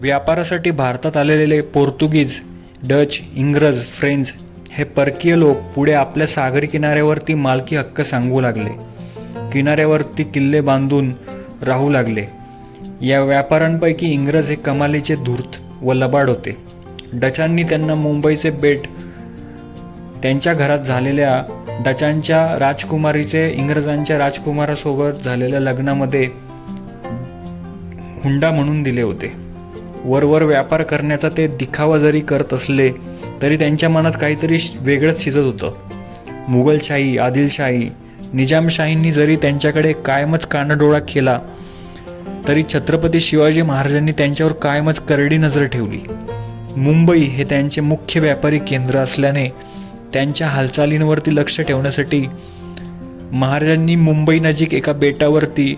व्यापारासाठी भारतात आलेले पोर्तुगीज डच इंग्रज फ्रेंच हे परकीय लोक पुढे आपल्या सागरी किनाऱ्यावरती मालकी हक्क सांगू लागले. किनाऱ्यावरती किल्ले बांधून राहू लागले. या व्यापाऱ्यांपैकी इंग्रज हे कमालीचे धूर्त व लबाड होते. डचांनी त्यांना मुंबईचे बेट त्यांच्या घरात झालेल्या डचांच्या राजकुमारीचे इंग्रजांच्या राजकुमारासोबत झालेल्या लग्नामध्ये हुंडा म्हणून दिले होते. वरवर व्यापार करण्याचा ते दिखावा जरी करत असले तरी त्यांच्या मनात काहीतरी वेगळंच शिजत होतं. मुघलशाही आदिलशाही निजामशाहींनी जरी त्यांच्याकडे कायमच कानाडोळा केला तरी छत्रपती शिवाजी महाराजांनी त्यांच्यावर कायमच करडी नजर ठेवली. मुंबई हे त्यांचे मुख्य व्यापारी केंद्र असल्याने त्यांच्या हालचालींवरती लक्ष ठेवण्यासाठी महाराजांनी मुंबई नजीक एका बेटावरती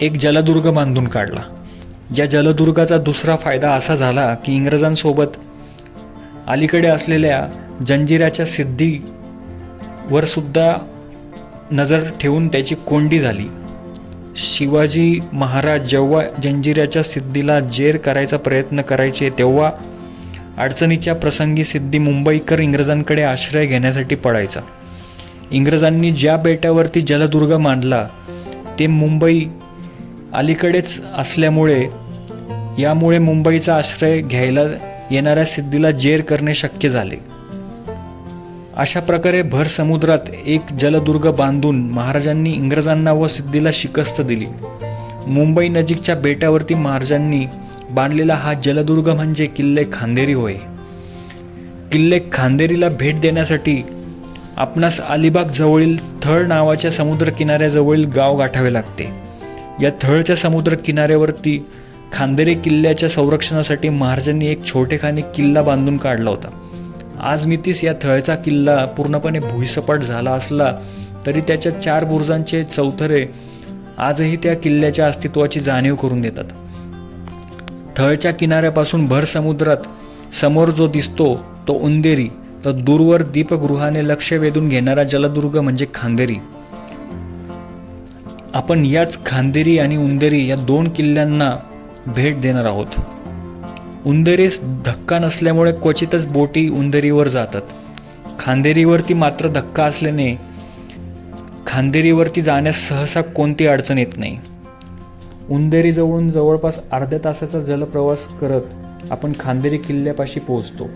एक जलदुर्ग बांधून काढला. या जलदुर्गाचा दुसरा फायदा असा झाला की इंग्रजांसोबत अलीकडे असलेल्या जंजिराच्या सिद्धीवर सुद्धा नजर ठेवून त्याची कोंडी झाली. शिवाजी महाराज जेव्हा जंजिराच्या सिद्धीला जेर करायचा प्रयत्न करायचे तेव्हा अडचणीच्या प्रसंगी सिद्धी मुंबईकर इंग्रजांकडे आश्रय घेण्यासाठी पडायचा इंग्रजांनी ज्या बेटावरती जलदुर्ग मांडला ते मुंबई अलीकडेच असल्यामुळे यामुळे मुंबईचा आश्रय घ्यायला येणाऱ्या सिद्धीला जेर करणे शक्य झाले. अशा प्रकारे भर समुद्रात एक जलदुर्ग बांधून महाराजांनी इंग्रजांना व सिद्धीला शिकस्त दिली. मुंबई नजीकच्या बेटावरती महाराजांनी बांधलेला हा जलदुर्ग म्हणजे किल्ले खांदेरी होय. किल्ले खांदेरीला भेट देण्यासाठी आपणास अलिबाग जवळील थळ नावाच्या समुद्र किनाऱ्याजवळील गाव गाठावे लागते. या थळच्या समुद्र किनाऱ्यावरती खांदेरी किल्ल्याच्या संरक्षणासाठी महाराजांनी एक छोटेखानी किल्ला बांधून काढला होता. आज मितीस या थळचा किल्ला पूर्णपणे भुईसपाट झाला असला तरी त्याच्या चार बुरुजांचे चौथरे आजही त्या किल्ल्याच्या अस्तित्वाची जाणीव करून देतात. थळच्या किनाऱ्यापासून भर समुद्रात समोर जो दिसतो तो उंदेरी तर दूरवर दीपगृहाने लक्ष वेधून घेणारा जलदुर्ग म्हणजे खांदेरी. आपण याच खांदेरी आणि उंदेरी या दोन किल्ल्यांना भेट देणार आहोत. उंदेरीस धक्का नसल्यामुळे क्वचितच बोटी उंदेरीवर जातात. खांदेरीवरती मात्र धक्का असल्याने खांदेरीवरती जाण्यास सहसा कोणती अडचण येत नाही. उंदेरीजवळून जवळपास अर्ध्या तासाचा जलप्रवास करत आपण खांदेरी किल्ल्यापाशी पोहोचतो.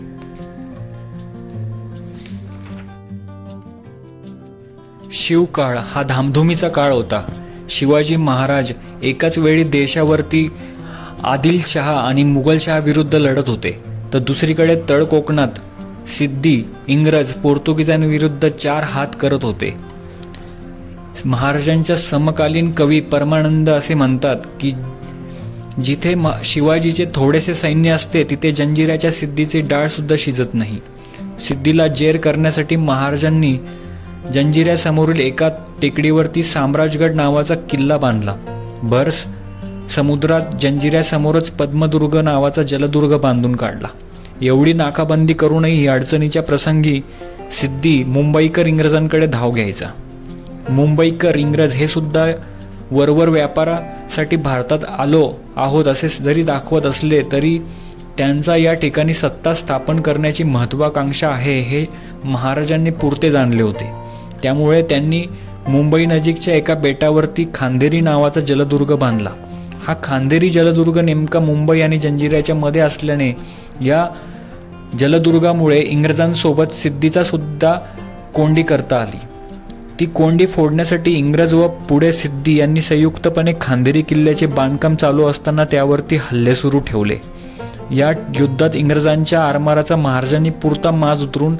शिवकाळ हा धामधुमीचा काळ होता. शिवाजी महाराज एकाच वेळी देशावरती आदिलशहा आणि मुघलशहा विरुद्ध लढत होते. तर दुसरीकडे तळ कोकणात सिद्धी इंग्रज पोर्तुगीजांविरुद्ध चार हात करत होते. महाराजांच्या समकालीन कवी परमानंद असे म्हणतात की जिथे मा शिवाजीचे थोडेसे सैन्य असते तिथे जंजिराच्या सिद्धीची डाळ सुद्धा शिजत नाही. सिद्धीला जेर करण्यासाठी महाराजांनी जंजिऱ्यासमोरील एका टेकडीवरती साम्राजगड नावाचा किल्ला बांधला. भर समुद्रात जंजिऱ्यासमोरच पद्मदुर्ग नावाचा जलदुर्ग बांधून काढला. एवढी नाकाबंदी करूनही अडचणीच्या प्रसंगी सिद्धी मुंबईकर इंग्रजांकडे धाव घ्यायचा. मुंबईकर इंग्रज हे सुद्धा वरवर व्यापारासाठी भारतात आलो आहोत असे जरी दाखवत असले तरी त्यांचा या ठिकाणी सत्ता स्थापन करण्याची महत्त्वाकांक्षा आहे हे महाराजांनी पुरते जाणले होते. त्यामुळे त्यांनी मुंबई नजीकच्या एका बेटावरती खांदेरी नावाचा जलदुर्ग बांधला. हा खांदेरी जलदुर्ग नेमका मुंबई आणि जंजिऱ्याच्या मध्ये असल्याने या जलदुर्गामुळे इंग्रजांसोबत सिद्धीचा सुद्धा कोंडी करता आली. ती कोंडी फोडण्यासाठी इंग्रज व पुढे सिद्धी यांनी संयुक्तपणे खांदेरी किल्ल्याचे बांधकाम चालू असताना त्यावरती हल्ले सुरू ठेवले. या युद्धात इंग्रजांच्या आरमाराचा महाराजांनी पुरता माज उतरून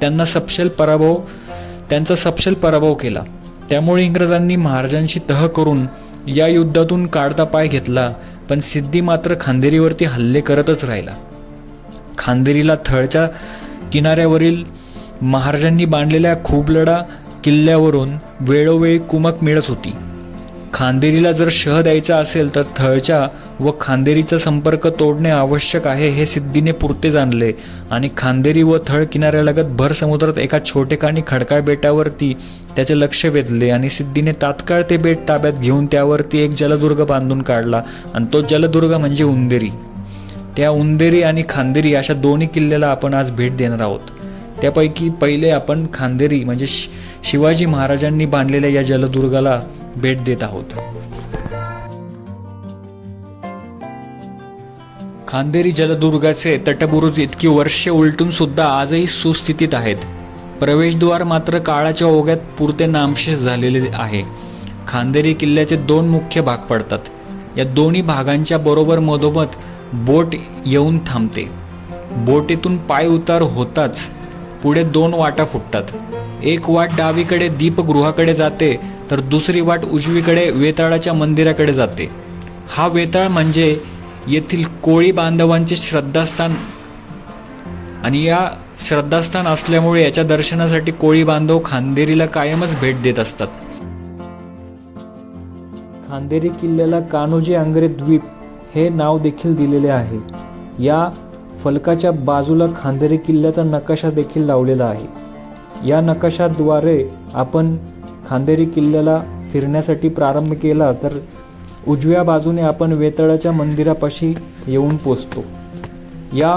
त्यांना सपशेल पराभव त्यांचा सपशेल पराभव केला. त्यामुळे इंग्रजांनी महाराजांशी तह करून या युद्धातून काढता पाय घेतला पण सिद्धी मात्र खांदेरीवरती हल्ले करतच राहिला. खांदेरीला थळच्या किनाऱ्यावरील महाराजांनी बांधलेल्या खूबलडा किल्ल्यावरून वेळोवेळी कुमक मिळत होती. खांदेरीला जर शह द्यायचा असेल तर थळच्या व खांदेरीचा संपर्क तोडणे आवश्यक आहे हे सिद्धीने पुरते जाणले आणि खांदेरी व थळ किनाऱ्यालगत भर समुद्रात एका छोटेखानी खडकाळ बेटावरती त्याचे लक्ष वेधले आणि सिद्धीने तात्काळ ते बेट ताब्यात घेऊन त्यावरती एक जलदुर्ग बांधून काढला आणि तो जलदुर्ग म्हणजे उंदेरी. त्या उंदेरी आणि खांदेरी अशा दोन्ही किल्ल्याला आपण आज भेट देणार आहोत. त्यापैकी पहिले आपण खांदेरी म्हणजे शि- शिवाजी महाराजांनी बांधलेल्या या जलदुर्गाला भेट देत आहोत. खांदेरी जलदुर्गाचे तटबुरुज इतकी वर्षे उलटून सुद्धा आजही सुस्थितीत आहेत. प्रवेशद्वार मात्र काळाच्या ओघ्यात पुरते नामशेष झालेले आहे. खांदेरी किल्ल्याचे दोन मुख्य भाग पडतात. या दोन्ही भागांच्या बरोबर मधोमध बोट येऊन थांबते. बोटीतून पाय उतार होताच पुढे दोन वाटा फुटतात. एक वाट डावीकडे दीपगृहाकडे जाते तर दुसरी वाट उजवीकडे वेताळाच्या मंदिराकडे जाते. हा वेताळ म्हणजे येथील कोळी बांधवांचे श्रद्धास्थान आणि या श्रद्धास्थान असल्यामुळे याच्या दर्शनासाठी कोळी बांधव खांदेरीला कायमच भेट देत असतात. खांदेरी किल्ल्याला कान्होजी आंग्रे द्वीप हे नाव देखील दिलेले आहे. या फलकाच्या बाजूला खांदेरी किल्ल्याचा नकाशा देखील लावलेला आहे. या नकाशाद्वारे आपण खांदेरी किल्ल्याला फिरण्यासाठी प्रारंभ केला तर उजव्या बाजूने आपण वेतळाच्या मंदिरापाशी येऊन पोचतो. या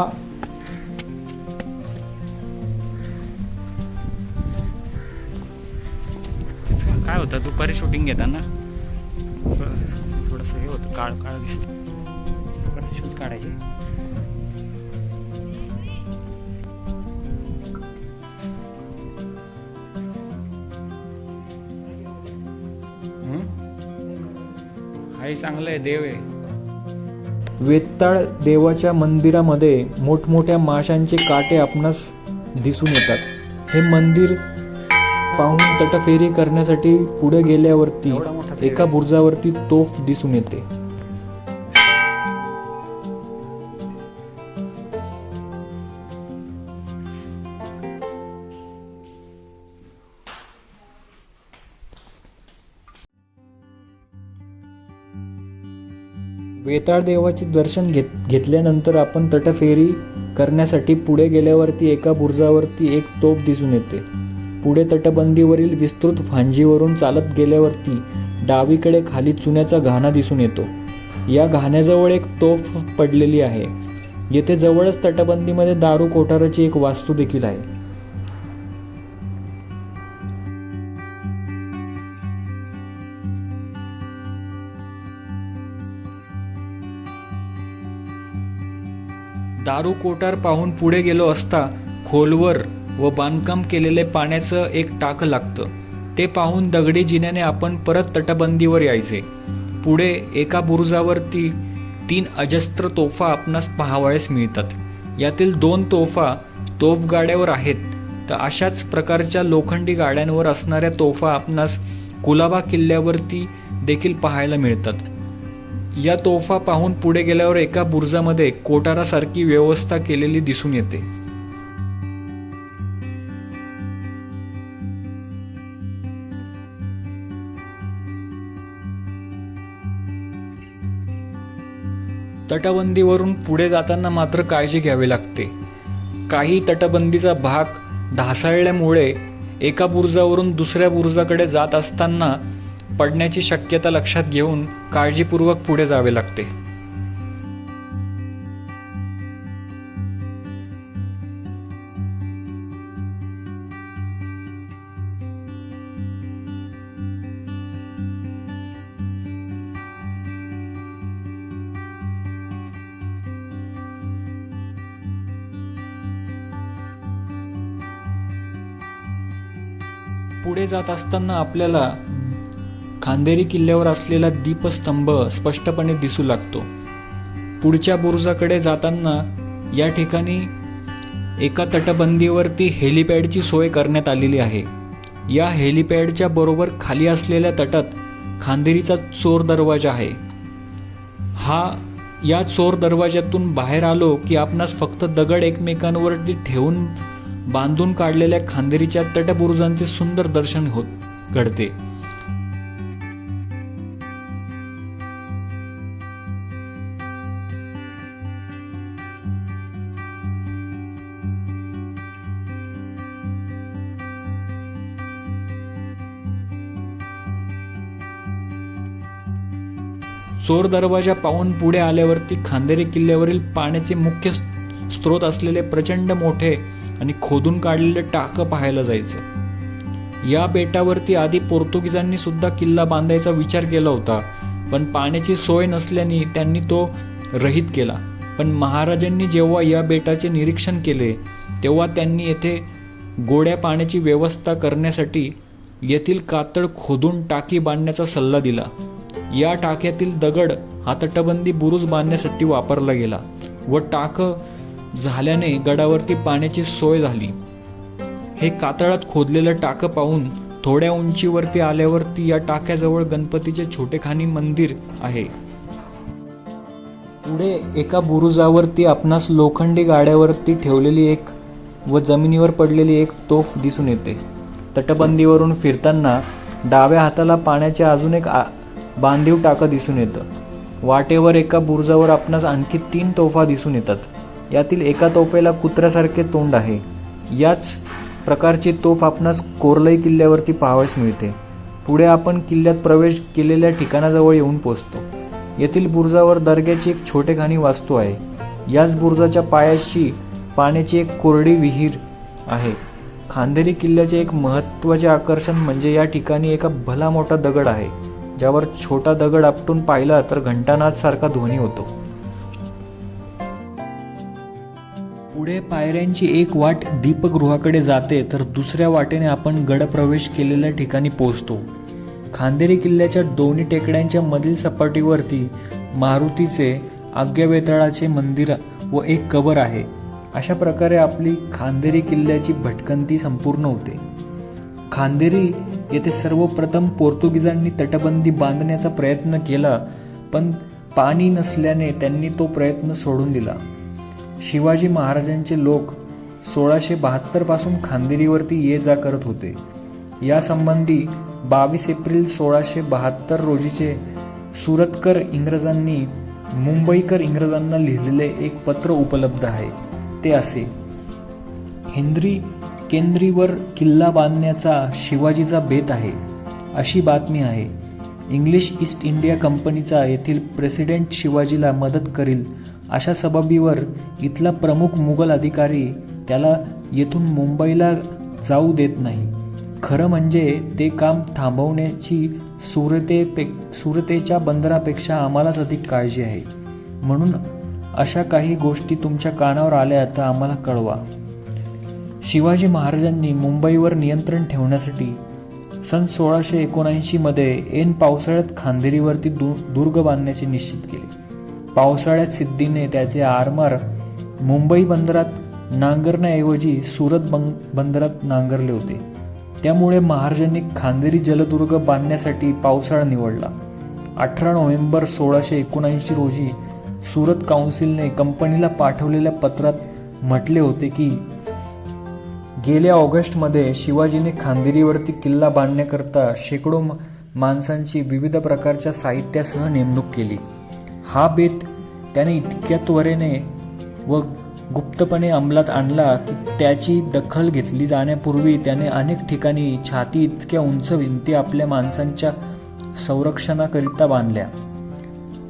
काय होतं? दुपारी शूटिंग घेताना? थोडंसं हे होतं. काळ काळ दिसतं. शूज काढायचे. हाय चांगलं आहे देव आहे. वेताळ देवाच्या मंदिरामध्ये मोठमोठ्या माशांचे काटे आपणास दिसून येतात. हे मंदिर पाहून तटफेरी करण्यासाठी पुढे गेल्यावरती एका. बुरुजावरती तोफ दिसून येते. वेताळ देवाचे दर्शन घेत घेतल्यानंतर आपण तटफेरी करण्यासाठी पुढे गेल्यावरती एका बुर्जावरती एक तोफ दिसून येते. पुढे तटबंदीवरील विस्तृत फांजीवरून चालत गेल्यावरती डावीकडे खाली चुन्याचा घाणा दिसून येतो. या घाण्याजवळ एक तोफ पडलेली आहे. येथे जवळच तटबंदीमध्ये दारू कोठाराची एक वास्तू देखील आहे. दारू कोटार पाहून पुढे गेलो असता खोलवर व बांधकाम केलेले पाण्याचं एक टाक लागतं. ते पाहून दगडी जिन्याने आपण परत तटबंदीवर यायचे. पुढे एका बुरुजावरती तीन अजस्त्र तोफा आपणास पहावयास मिळतात. यातील दोन तोफा तोफगाड्यावर आहेत. तर अशाच प्रकारच्या लोखंडी गाड्यांवर असणाऱ्या तोफा आपणास कुलाबा किल्ल्यावरती देखील पाहायला मिळतात. या तोफा पाहून पुढे गेल्यावर एका बुरुजामध्ये कोटारासारखी व्यवस्था केलेली दिसून येते. तटबंदीवरून पुढे जाताना मात्र काळजी घ्यावी लागते. काही तटबंदीचा भाग ढासळल्यामुळे एका बुरुजावरून दुसऱ्या बुरुजाकडे जात असताना पडण्याची शक्यता लक्षात घेऊन काळजीपूर्वक पुढे जावे लागते. पुढे जात असताना आपल्याला खांदेरी किल्ल्यावर असलेला दीपस्तंभ स्पष्टपणे दिसू लागतो. पुढच्या बुरुजाकडे जाताना या ठिकाणी एका तटबंदीवरती हेलिपॅडची सोय करण्यात आलेली आहे. या हेलिपॅडच्या बरोबर खाली असलेल्या तटात खांदेरीचा चोर दरवाजा आहे. हा या चोर दरवाज्यातून बाहेर आलो की आपणास फक्त दगड एकमेकांवरती ठेवून बांधून काढलेल्या खांदेरीच्या तटबुरुजांचे सुंदर दर्शन होत घडते. चोर दरवाजा पाहून पुढे आल्यावरती खांदेरी किल्ल्यावरील पाण्याचे मुख्य स्रोत असलेले प्रचंड मोठे आणि खोदून काढलेले टाकं पाहायला जायचं. या बेटावरती आधी पोर्तुगीजांनी सुद्धा किल्ला बांधायचा विचार केला होता पण पाण्याची सोय नसल्याने त्यांनी तो रहित केला. पण महाराजांनी जेव्हा या बेटाचे निरीक्षण केले तेव्हा त्यांनी येथे गोड्या पाण्याची व्यवस्था करण्यासाठी येथील कातळ खोदून टाकी बांधण्याचा सल्ला दिला. या टाक्यातील दगड हा तटबंदी बुरुज बांधण्यासाठी वापरला गेला व टाक झाल्याने गडावरती पाण्याची सोय झाली. हे कातळात खोदलेलं टाकं पाहून थोड्या उंचीवरती आल्यावरती या टाक्याजवळ गणपतीचे छोटेखानी मंदिर आहे. पुढे एका बुरुजावरती आपणास लोखंडी गाड्यावरती ठेवलेली एक व जमिनीवर पडलेली एक तोफ दिसून येते. तटबंदीवरून फिरताना डाव्या हाताला पाण्याचे अजून एक आ- बांधीव टाकं दिसून येतं. वाटेवर एका बुरुजावर आपणास आणखी तीन तोफा दिसून येतात. यातील एका तोफेला कुत्र्यासारखे तोंड आहे. याच प्रकारची तोफ आपणास कोरलई किल्ल्यावरती पाहावयास मिळते. पुढे आपण किल्ल्यात प्रवेश केलेल्या ठिकाणाजवळ येऊन पोचतो येथील बुरुजावर दर्ग्याची एक छोटेखानी वास्तू आहे. याच बुरुजाच्या पायाशी पाण्याची एक कोरडी विहीर आहे. खांदेरी किल्ल्याचे एक महत्त्वाचे आकर्षण म्हणजे या ठिकाणी एका भला मोठा दगड आहे. ज्यावर छोटा दगड आपटून पाहिला तर घंटानाद सारखा ध्वनी होतो. पुढे पायऱ्यांची एक वाट दीपगृहाकडे जाते तर दुसऱ्या वाटेने आपण गडप्रवेश केलेल्या ठिकाणी पोहोचतो. खांदेरी किल्ल्याच्या दोन्ही टेकड्यांच्या मधील सपाटीवरती मारुतीचे आज्ञावेताळाचे मंदिर व एक कबर आहे. अशा प्रकारे आपली खांदेरी किल्ल्याची भटकंती संपूर्ण होते. खांदेरी येथे सर्वप्रथम पोर्तुगीजांनी तटबंदी बांधण्याचा प्रयत्न केला पण पाणी नसल्याने त्यांनी तो प्रयत्न सोडून दिला. शिवाजी महाराजांचे लोक सोळाशे बहात्तरपासून खांदेरीवरती ये जा करत होते. यासंबंधी बावीस एप्रिल सोळाशे बहात्तर रोजीचे सुरतकर इंग्रजांनी मुंबईकर इंग्रजांना लिहिलेले एक पत्र उपलब्ध आहे. ते असे हेनरी केंद्रीवर किल्ला बांधण्याचा शिवाजीचा बेत आहे अशी बातमी आहे. इंग्लिश ईस्ट इंडिया कंपनीचा येथील प्रेसिडेंट शिवाजीला मदत करील अशा सबबीवर इथला प्रमुख मुघल अधिकारी त्याला येथून मुंबईला जाऊ देत नाही. खरं म्हणजे ते काम थांबवण्याची सुरतेपे सुरतेच्या बंदरापेक्षा आम्हालाच अधिक काळजी आहे. म्हणून अशा काही गोष्टी तुमच्या कानावर आल्या तर आम्हाला कळवा. शिवाजी महाराजांनी मुंबईवर नियंत्रण ठेवण्यासाठी सन सोळाशे एकोणऐंशीमध्ये ऐन पावसाळ्यात खांदेरीवरती दु दुर्ग बांधण्याचे निश्चित केले. पावसाळ्यात सिद्धीने त्याचे आरमार मुंबई बंदरात नांगरण्याऐवजी सुरत बंग बंदरात नांगरले होते. त्यामुळे महाराजांनी खांदेरी जलदुर्ग बांधण्यासाठी पावसाळा निवडला. अठरा नोव्हेंबर सोळाशे एकोणऐंशी रोजी सुरत काउन्सिलने कंपनीला पाठवलेल्या पत्रात म्हटले होते की गेल्या ऑगस्टमध्ये शिवाजीने खांदेरीवरती किल्ला बांधण्याकरता शेकडो माणसांची विविध प्रकारच्या साहित्यासह नेमणूक केली. हा बेत त्याने इतक्या त्वरेने व गुप्तपणे अंमलात आणला की त्याची दखल घेतली जाण्यापूर्वी त्याने अनेक ठिकाणी छाती इतक्या उंच भिंती आपल्या माणसांच्या संरक्षणाकरिता बांधल्या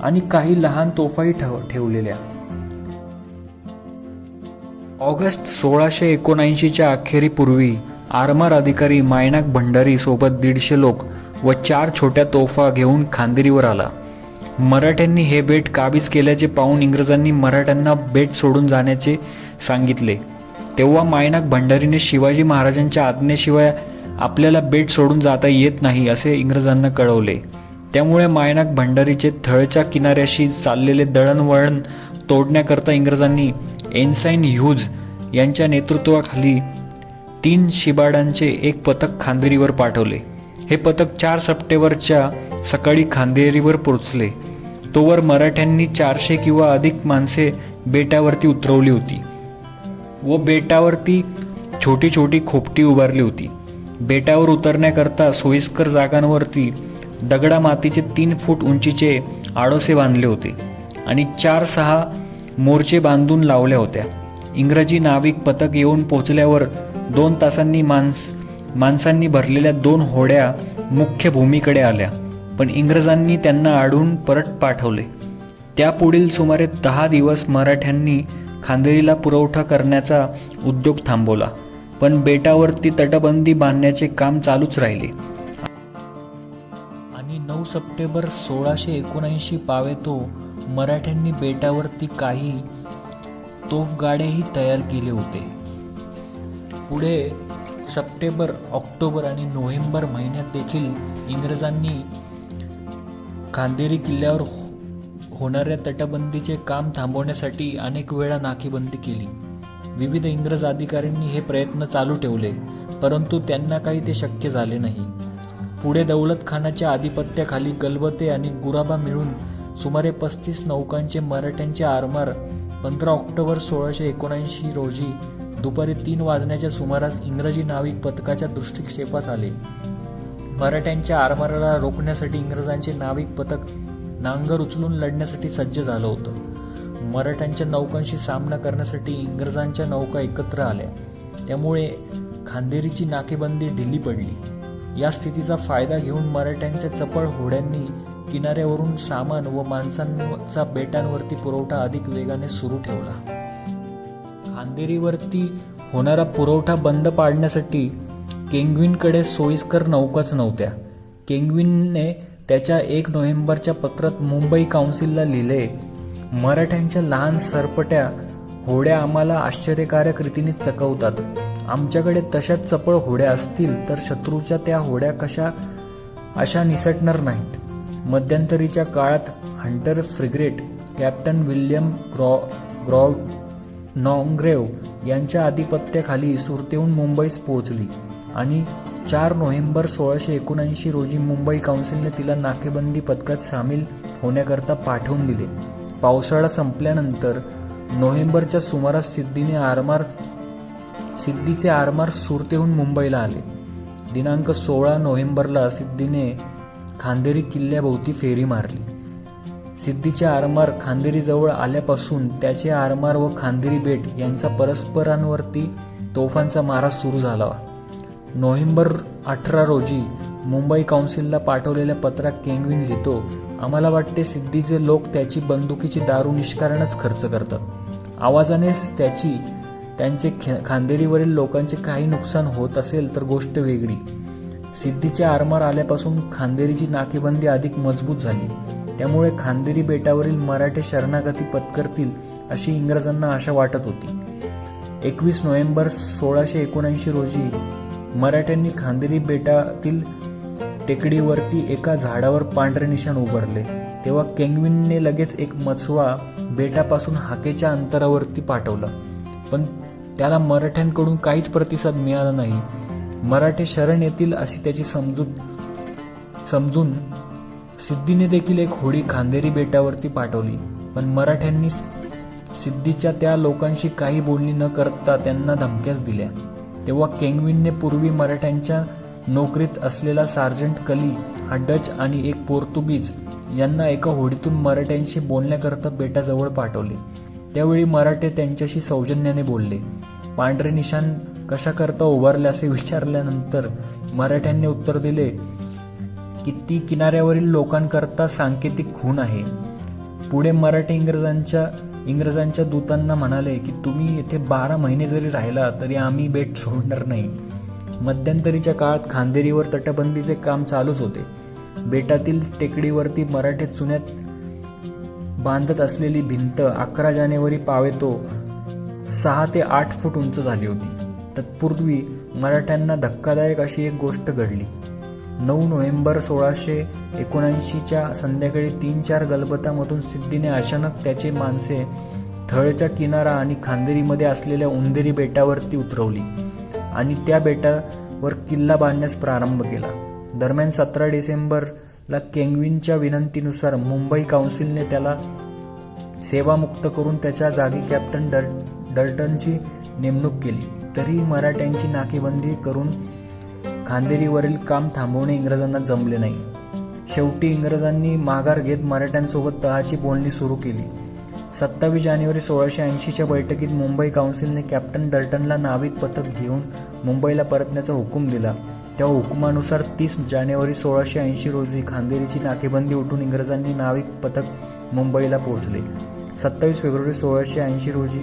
आणि काही लहान तोफाही ठेव ठेवलेल्या. ऑगस्ट सोळाशे एकोणऐंशीच्या अखेरीपूर्वी आरमार अधिकारी मायनाक भंडारी सोबत दीडशे लोक व चार छोट्या तोफा घेऊन खांदेरीवर आला. मराठ्यांनी हे बेट काबीज केल्याचे पाहून इंग्रजांनी मराठ्यांना बेट सोडून जाण्याचे सांगितले. तेव्हा मायनाक भंडारीने शिवाजी महाराजांच्या आज्ञेशिवाय आपल्याला बेट सोडून जाता येत नाही असे इंग्रजांना कळवले. त्यामुळे मायनाक भंडारीचे थळच्या किनाऱ्याशी चाललेले दळणवळण तोडण्याकरता इंग्रजांनी एन्साईन ह्यूज यांच्या नेतृत्वाखाली तीन शिबाडांचे एक पथक खांदेरीवर पाठवले. हे पथक चार सप्टेंबरच्या सकाळी खांदेरीवर पोचले तोवर मराठ्यांनी चारशे किंवा अधिक माणसे बेटावरती उतरवली होती व बेटावरती छोटी छोटी खोपटी उभारली होती. बेटावर उतरण्याकरता सोयीस्कर जागांवरती दगडा मातीचे तीन फूट उंचीचे आडोसे बांधले होते आणि चार सहा मोर्चे बांधून लावल्या होत्या. इंग्रजी नाविक पथक येऊन पोचल्यावर दोन तासांनी माणस माणसांनी भरलेल्या दोन होड्या मुख्य भूमीकडे आल्या पण इंग्रजांनी त्यांना आडून परत पाठवले. त्यापुढील सुमारे दहा दिवस मराठ्यांनी खांदेरीला पुरवठा करण्याचा उद्योग थांबवला पण बेटावरती तटबंदी बांधण्याचे काम चालूच राहिले. आणि नऊ सप्टेंबर सोळाशे एकोणऐंशी पावेतो मराठ्यांनी बेटावरती काही तोफगाड्याही तयार केले होते. पुढे सप्टेंबर ऑक्टोबर आणि नोव्हेंबर महिन्यात देखील इंग्रजांनी खांदेरी किल्ल्यावर हो- होणाऱ्या तटबंदीचे काम थांबवण्यासाठी अनेक वेळा नाकेबंदी केली. विविध इंग्रज अधिकाऱ्यांनी हे प्रयत्न चालू ठेवले परंतु त्यांना काही ते शक्य झाले नाही. पुढे दौलत खानाच्या आधिपत्याखाली गलबते आणि गुराबा मिळून सुमारे पस्तीस नौकांचे मराठ्यांचे आरमार पंधरा ऑक्टोबर सोळाशे एकोणऐंशी रोजी दुपारी तीन वाजण्याच्या सुमारास इंग्रजी नाविक पथकाच्या दृष्टिक्षेपास आले. मराठ्यांच्या आरमाराला रोखण्यासाठी इंग्रजांचे नाविक पथक नांगर उचलून लढण्यासाठी सज्ज झालं होतं. मराठ्यांच्या नौकांशी सामना करण्यासाठी इंग्रजांच्या नौका एकत्र आल्या. त्यामुळे खांदेरीची नाकेबंदी ढिली पडली. या स्थितीचा फायदा घेऊन मराठ्यांच्या चपळ होड्यांनी किनाऱ्यावरून सामान व माणसांचा बेटांवरती पुरवठा अधिक वेगाने सुरू ठेवला. खांदेरीवरती होणारा पुरवठा बंद पाडण्यासाठी केंगविनकडे सोयीस्कर नौकाच नव्हत्या. केंगविनने त्याच्या एक नोव्हेंबरच्या पत्रात मुंबई काउन्सिलला लिहिले मराठ्यांच्या लहान सरपट्या होड्या आम्हाला आश्चर्यकारक रीतीने चकवतात. आमच्याकडे तशाच चपळ होड्या असतील तर शत्रूच्या त्या होड्या कशा अशा निसटणार नाहीत. मध्यंतरीच्या काळात हंटर फ्रिग्रेट कॅप्टन विल्यम ग्रॉ ग्रॉ नॉंग्रेव यांच्या आधिपत्याखाली सुरतेहून मुंबईस पोहोचली आणि चार नोव्हेंबर सोळाशे एकोणऐंशी रोजी मुंबई काउन्सिलने तिला नाकेबंदी पथकात सामील होण्याकरता पाठवून दिले. पावसाळा संपल्यानंतर नोव्हेंबरच्या सुमारास सिद्धीने आरमार सिद्धीचे आरमार सुरतेहून मुंबईला आले. दिनांक सोळा नोव्हेंबरला सिद्धीने खांदेरी किल्ल्याभोवती फेरी मारली. सिद्धीचे आरमार खांदेरीजवळ आल्यापासून त्याचे आरमार व खांदेरी बेट यांचा परस्परांवरती तोफांचा मारा सुरू झाला. नोव्हेंबर अठरा रोजी मुंबई काउन्सिलला पाठवलेल्या पत्रात केंगविन लिहितो आम्हाला वाटते सिद्धीचे लोक त्याची बंदुकीची दारू निष्कारणच खर्च करतात. आवाजानेच त्याची त्यांचे खांदेरीवरील लोकांचे काही नुकसान होत असेल तर गोष्ट वेगळी. सिद्धीचे आरमार आल्यापासून खांदेरीची नाकेबंदी अधिक मजबूत झाली. त्यामुळे खांदेरी बेटावरील मराठे शरणागती पत्करतील अशी इंग्रजांना आशा वाटत होती. एकवीस नोव्हेंबर सोळाशे एकोणऐंशी रोजी मराठ्यांनी खांदेरी बेटातील टेकडीवरती एका झाडावर पांढरे निशाण उभारले. तेव्हा केंगविनने लगेच एक मचवा बेटापासून हाकेच्या अंतरावरती पाठवला. पण त्याला मराठ्यांकडून काहीच प्रतिसाद मिळाला नाही. मराठे शरण येतील अशी त्याची समजूत समजून सिद्धीने देखील एक होडी खांदेरी बेटावरती पाठवली. पण मराठ्यांनी सिद्धीच्या त्या लोकांशी काही बोलणी न करता त्यांना धमक्याच दिल्या. तेव्हा केंगविनने पूर्वी मराठ्यांच्या नोकरीत असलेला सार्जंट कली हा डच आणि एक पोर्तुगीज यांना एका होडीतून मराठ्यांशी बोलण्याकरता बेटाजवळ पाठवले. त्यावेळी मराठे त्यांच्याशी सौजन्याने बोलले. पांढरे निशाण कशाकरता उभारले असे विचारल्यानंतर मराठ्यांनी उत्तर दिले की ती किनाऱ्यावरील लोकांकरता सांकेतिक खून आहे. पुढे मराठी इंग्रजांच्या इंग्रजांच्या दूतांना म्हणाले की तुम्ही येथे बारा महिने जरी राहिला तरी आम्ही बेट सोडणार नाही. मध्यंतरीच्या काळात खांदेरीवर तटबंदीचे काम चालूच होते. बेटातील टेकडीवरती मराठे चुन्यात बांधत असलेली भिंत अकरा जानेवारी पावेतो सहा ते आठ फूट उंच झाली होती. तत्पूर्वी मराठ्यांना धक्कादायक अशी एक गोष्ट घडली. नऊ नोव्हेंबर सोळाशे एकोणऐंशीच्या संध्याकाळी तीन चार गलबतामधून सिद्धीने अचानक त्याचे माणसे थळच्या किनारा आणि खांदेरीमध्ये असलेल्या उंदेरी बेटावरती उतरवली आणि त्या बेटावर किल्ला बांधण्यास प्रारंभ केला. दरम्यान सतरा डिसेंबरला केंगविनच्या विनंतीनुसार मुंबई काउन्सिलने त्याला सेवामुक्त करून त्याच्या जागी कॅप्टन डर डर्टनची नेमणूक केली. तरीही मराठ्यांची नाकेबंदी करून खांदेरीवरील काम थांबवणे इंग्रजांना जमले नाही. शेवटी इंग्रजांनी माघार घेत मराठ्यांसोबत तहाची बोलणी सुरू केली. सत्तावीस जानेवारी सोळाशे ऐंशीच्या बैठकीत मुंबई काउन्सिलने कॅप्टन डल्टनला नाविक पथक घेऊन मुंबईला परतण्याचा हुकूम दिला. त्या हुकुमानुसार तीस जानेवारी सोळाशे ऐंशी रोजी खांदेरीची नाकेबंदी उठून इंग्रजांनी नाविक पथक मुंबईला पोहोचले. सत्तावीस फेब्रुवारी सोळाशे ऐंशी रोजी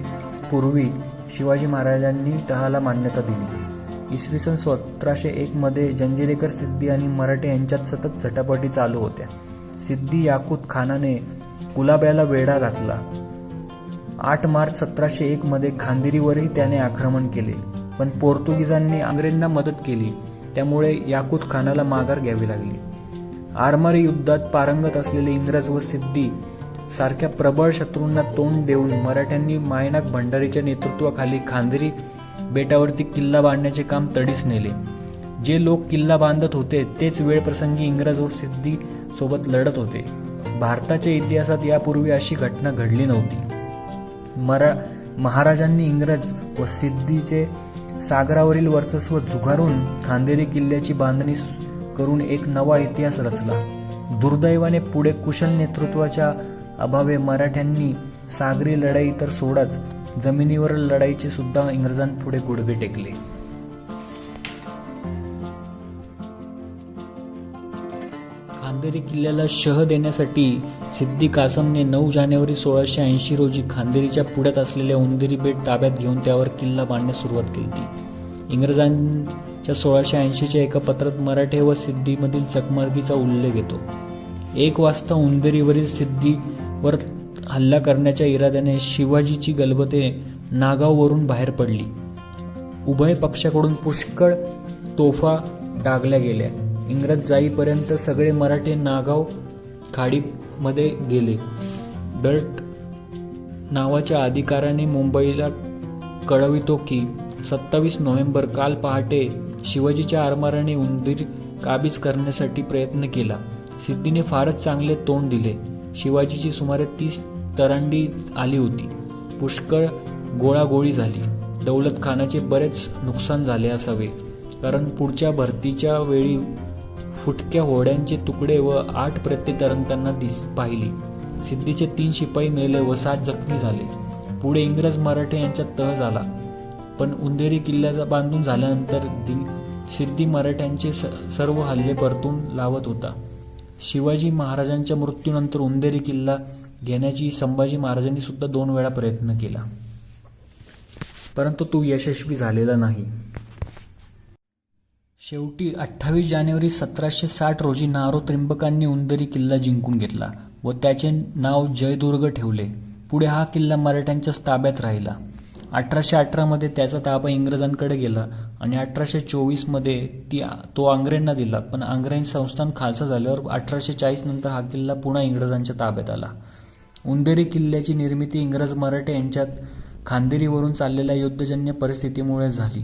पूर्वी शिवाजी महाराजांनी तहाला मान्यता दिली. इसवी सन सतराशे एकमध्ये जंजिरेकर सिद्धी आणि मराठे यांच्यात सतत झटापटी चालू होत्या. सिद्धी याकूत खानाने कुलाब्याला वेढा घातला. आठ मार्च सतराशे एकमध्ये खांदिरीवरही त्याने आक्रमण केले पण पोर्तुगीजांनी आंग्रेंना मदत केली. त्यामुळे याकूत खानाला माघार घ्यावी लागली. आरमारी युद्धात पारंगत असलेले इंग्रज व सिद्धी सारख्या प्रबळ शत्रूंना तोंड देऊन मराठ्यांनी मायनाक भंडारीच्या नेतृत्वाखाली खांदेरी बेटावरती किल्ला बांधण्याचे काम तडीस नेले. जे लोक किल्ला बांधत होते तेच वेळप्रसंगी इंग्रज व सिद्धी सोबत लढत होते. भारताच्या इतिहासात यापूर्वी अशी घटना घडली नव्हती. मरा महाराजांनी इंग्रज व सिद्धीचे सागरावरील वर्चस्व झुगारून खांदेरी किल्ल्याची बांधणी करून एक नवा इतिहास रचला. दुर्दैवाने पुढे कुशल नेतृत्वाच्या अभावे मराठ्यांनी सागरी लढाई तर सोडाच जमिनीवर लढाईचे सुद्धा इंग्रजांपुढे गुडघे टेकले. खांदेरी किल्ल्याला शह देण्यासाठी सिद्दी कासमने नऊ जानेवारी सोळाशे ऐंशी रोजी खांदेरीच्या पुढ्यात असलेल्या उंदेरी बेट ताब्यात घेऊन त्यावर किल्ला बांधण्यास सुरुवात केली इंग्रजांच्या सोळाशे ऐंशीच्या एका पत्रात मराठे व सिद्धीमधील चकमकीचा उल्लेख येतो. एक वाजता उंदेरीवरील वर हल्ला करण्याच्या इराद्याने शिवाजीची गलबते नागाववरून बाहेर पडली. उभय पक्षाकडून पुष्कळ तोफा डागल्या गेल्या. इंग्रज जाईपर्यंत सगळे मराठे नागाव खाडीमध्ये गेले. डर्ट नावाच्या अधिकाऱ्याने मुंबईला कळवितो की सत्तावीस नोव्हेंबर काल पहाटे शिवाजीच्या आरमाराने उंदीर काबीज करण्यासाठी प्रयत्न केला. सिद्धीने फारच चांगले तोंड दिले. शिवाजीची सुमारे तीस तरंडी आली होती. पुष्कळ गोळागोळी झाली. दौलत खानाचे बरेच नुकसान झाले असावे. कारण पुढच्या भरतीच्या वेळी फुटक्या होड्यांचे तुकडे व आठ प्रत्ये तरंगताना दिस पाहिली. सिद्धीचे तीन शिपाई मेले व सात जखमी झाले. पुढे इंग्रज मराठे यांच्यात तह झाला. पण उंदेरी किल्ल्याचा बांधून झाल्यानंतर दिल सिद्धी मराठ्यांचे स- सर्व हल्ले परतून लावत होता. शिवाजी महाराजांच्या मृत्यूनंतर उंदेरी किल्ला घेण्याची संभाजी महाराजांनी सुद्धा दोन वेळा प्रयत्न केला. परंतु तो यशस्वी झालेला नाही. शेवटी अठ्ठावीस जानेवारी सतराशे साठ रोजी नारो त्र्यंबकांनी उंदरी किल्ला जिंकून घेतला व त्याचे नाव जयदुर्ग ठेवले. पुढे हा किल्ला मराठ्यांच्याच ताब्यात राहिला. अठराशे अठरामध्ये त्याचा ताबा इंग्रजांकडे गेला आणि अठराशे चोवीसमध्ये ती तो आंग्रेंना दिला. पण आंग्रेंच संस्थान खालसा झाल्यावर अठराशे चाळीस नंतर हा किल्ला पुन्हा इंग्रजांच्या ताब्यात आला. उंदेरी किल्ल्याची निर्मिती इंग्रज मराठे यांच्यात खांदेरीवरून चाललेल्या युद्धजन्य परिस्थितीमुळे झाली.